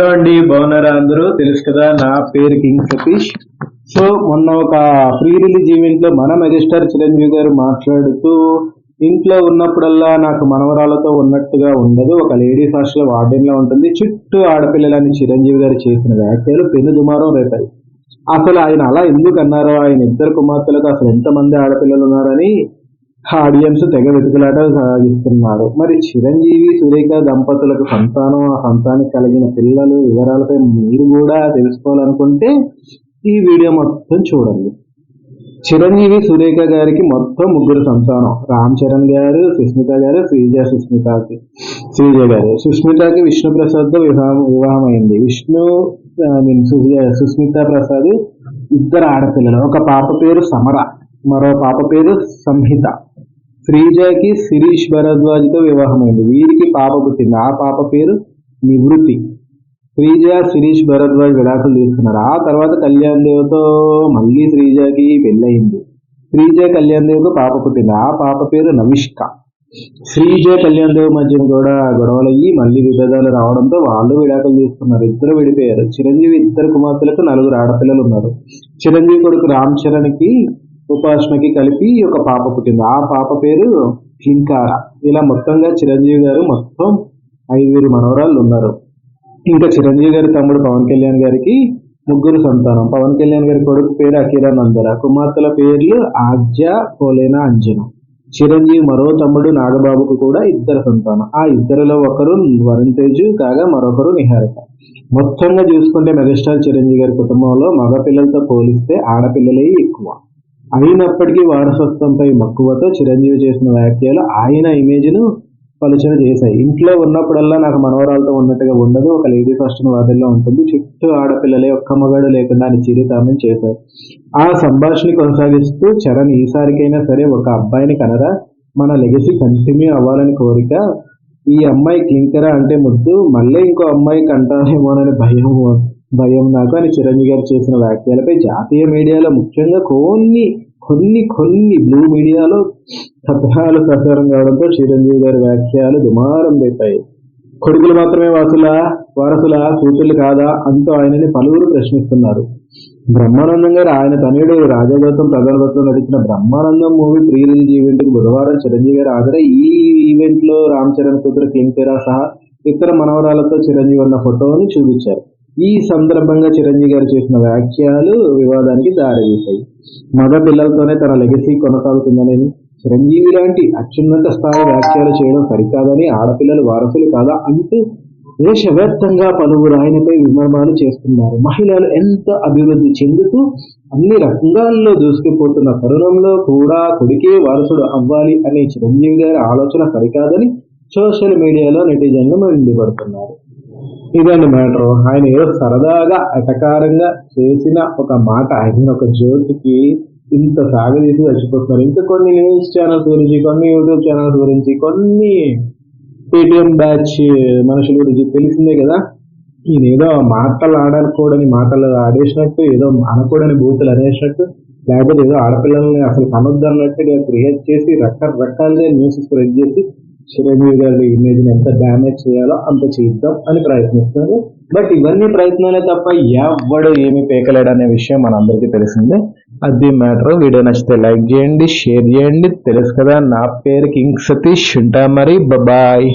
Hello అండి బాగున్నారా అందరూ? తెలుసు కదా నా పేరు కింగ్ సతీష్. సో మొన్న ఒక ఫ్రీ రిలీజ్ ఈవెంట్లో మన మెగాస్టార్ చిరంజీవి గారు మాట్లాడుతూ ఇంట్లో ఉన్నప్పుడల్లా నాకు మనవరాలతో ఉన్నట్టుగా ఉండదు. ఒక లేడీస్ హాస్టల్ వార్డెన్లో ఉంటుంది. చుట్టూ ఆడపిల్లలని చిరంజీవి గారు చేసిన వ్యాఖ్యలు పెను దుమారం రేపాయి. అసలు ఆయన అలా ఎందుకు అన్నారో ఆయన ఇద్దరు కుమార్తెలకు అసలు ఎంతమంది ఆడపిల్లలు ఉన్నారని ఆడియన్స్ తెగ వెతుకులాట సాగిస్తున్నారు. మరి చిరంజీవి సురేఖ దంపతులకు సంతానం ఆ సంతానికి కలిగిన పిల్లలు వివరాలపై మీరు కూడా తెలుసుకోవాలనుకుంటే ఈ వీడియో మొత్తం చూడండి. చిరంజీవి సురేఖ గారికి మొత్తం ముగ్గురు సంతానం. రామ్ చరణ్ గారు సుస్మిత గారు శ్రీజ సుస్మితకి శ్రీజ గారు. సుస్మితకి విష్ణు ప్రసాద్ వివాహం వివాహం అయింది విష్ణు ఐ మీన్ సుస్మిత ప్రసాద్ ఇద్దరు ఆడపిల్లలు. ఒక పాప పేరు సమర మరో పాప పేరు సంహిత. శ్రీజకి శిరీష్ భరద్వాజ్తో వివాహమైంది. వీరికి పాప పుట్టింది. ఆ పాప పేరు నివృత్తి. శ్రీజ శిరీష్ భరద్వాజ్ విడాకులు తీసుకున్నారు. ఆ తర్వాత కళ్యాణ్ దేవ్తో మళ్ళీ శ్రీజకి పెళ్ళయింది. శ్రీజ కళ్యాణ్ దేవ్కు పాప పుట్టింది. ఆ పాప పేరు నవిష్క శ్రీజ కళ్యాణ్ దేవ్ మధ్య కూడా గొడవలయ్యి మళ్ళీ విభేదాలు రావడంతో వాళ్ళు విడాకులు తీసుకున్నారు. ఇద్దరు విడిపోయారు. చిరంజీవి ఇద్దరు కుమార్తెలకు నలుగురు ఆడపిల్లలు ఉన్నారు. చిరంజీవి కొడుకు రామ్ చరణ్కి ఉపాసనకి కలిపి ఒక పాప పుట్టింది ఆ పాప పేరు క్లింకార ఇలా మొత్తంగా చిరంజీవి గారు మొత్తం ఐదుగురు మనవరాళ్ళు ఉన్నారు. ఇంకా చిరంజీవి గారి తమ్ముడు పవన్ కళ్యాణ్ గారికి ముగ్గురు సంతానం. పవన్ కళ్యాణ్ గారి కొడుకు పేరు అఖిల నందర కుమార్తెల పేర్లు ఆద్య కోలేన అంజన. చిరంజీవి మరో తమ్ముడు నాగబాబుకు కూడా ఇద్దరు సంతానం. ఆ ఇద్దరిలో ఒకరు వరుణ్ తేజు కాగా మరొకరు నిహారిక. మొత్తంగా చూసుకుంటే మెగాస్టార్ చిరంజీవి గారి కుటుంబంలో మగ పిల్లలతో పోలిస్తే ఆడపిల్లలే ఎక్కువ. అయినప్పటికీ వారసత్వంపై మక్కువతో చిరంజీవి చేసిన వ్యాఖ్యలు ఆయన ఇమేజ్ను పలుచన చేశాయి. ఇంట్లో ఉన్నప్పుడల్లా నాకు మనవరాలతో ఉన్నట్టుగా ఉండదు. ఒక లేడీ ఫస్ట్ను వార్డుల్లో ఉంటుంది. చుట్టూ ఆడపిల్లలే ఒక్క మగాడు లేకుండా అని చిరుతామని చేశారు. ఆ సంభాషణ కొనసాగిస్తూ చరణ్ ఈసారికైనా సరే ఒక అబ్బాయిని కనరా మన లెగసీ కంటిన్యూ అవ్వాలని కోరిక ఈ అమ్మాయి క్లింకరా అంటే ముద్దు మళ్ళీ ఇంకో అమ్మాయి కంటానేమోనని భయం భయం నాకు అని చిరంజీవి గారు చేసిన వ్యాఖ్యలపై జాతీయ మీడియాలో ముఖ్యంగా కొన్ని కొన్ని కొన్ని బ్లూ మీడియాలో కథనాలు ప్రసారం కావడంతో చిరంజీవి గారి వ్యాఖ్యలు దుమారం రేపాయి కొడుకులు మాత్రమే వాసులా వారసులా కూతుళ్ళు కాదా అంటూ ఆయనని పలువురు ప్రశ్నిస్తున్నారు. బ్రహ్మానందం గారు ఆయన తనయుడు రాజగౌతం ప్రధానవత్వం నటించిన బ్రహ్మానందం మూవీ ప్రీ రిలీజ్ ఈవెంట్కు బుధవారం చిరంజీవి గారు హాజరై ఈ ఈవెంట్లో రామ్ చరణ్ కూతురు కింగ్ సహా ఇతర మనవరాలతో చిరంజీవి ఉన్న ఫోటోని చూపించారు. ఈ సందర్భంగా చిరంజీవి గారు చేసిన వ్యాఖ్యలు వివాదానికి దారితీశాయి. మగ పిల్లలతోనే తన లెగసీ కొనసాగుతుందని చిరంజీవి లాంటి అత్యున్నత స్థాయి వ్యాఖ్యలు చేయడం సరికాదని ఆడపిల్లలు వారసులు కాదా అంటూ దేశవ్యాప్తంగా పలువురు ఆయనపై విమర్శలు చేస్తున్నారు. మహిళలు ఎంత అభివృద్ధి చెందుతూ అన్ని రంగాల్లో దూసుకుపోతున్న తరుణంలో కూడా కొడుకే వారసుడు అవ్వాలి అనే చిరంజీవి గారి ఆలోచన సరికాదని సోషల్ మీడియాలో నెటిజన్లు మండిపడుతున్నారు. ఇదండి మ్యాటర్. ఆయన ఏదో సరదాగా అటకారంగా చేసిన ఒక మాట ఆయన ఒక జోక్కి ఇంత సాగదీసి చచ్చిపోతున్నారు. ఇంకా కొన్ని న్యూస్ ఛానల్స్ గురించి కొన్ని యూట్యూబ్ ఛానల్స్ గురించి కొన్ని పేటిఎం బ్యాచ్ మనుషుల గురించి తెలిసిందే కదా. ఈయన ఏదో మాటలు ఆడకూడని మాటలు ఆడేసినట్టు ఏదో అనకూడని బూతులు అనేసినట్టు లేకపోతే ఏదో ఆడపిల్లల్ని అసలు కనొద్దు అన్నట్టు క్రియేట్ చేసి రకరకాలుగా న్యూస్ స్ప్రెడ్ చేసి చిరంజీవి గారి ఇమేజ్ ఎంత డ్యామేజ్ చేయాలో అంత చేద్దాం అని ప్రయత్నిస్తున్నారు. బట్ ఇవన్నీ ప్రయత్నాలే తప్ప ఎవడు ఏమి పేకలేడు అనే విషయం మనందరికీ తెలిసిందే. అది మ్యాటర్ వీడియో నచ్చితే లైక్ చేయండి షేర్ చేయండి. తెలుసు కదా నా పేరు కింగ్ సతీష్ ఉంటా మరి. బాయ్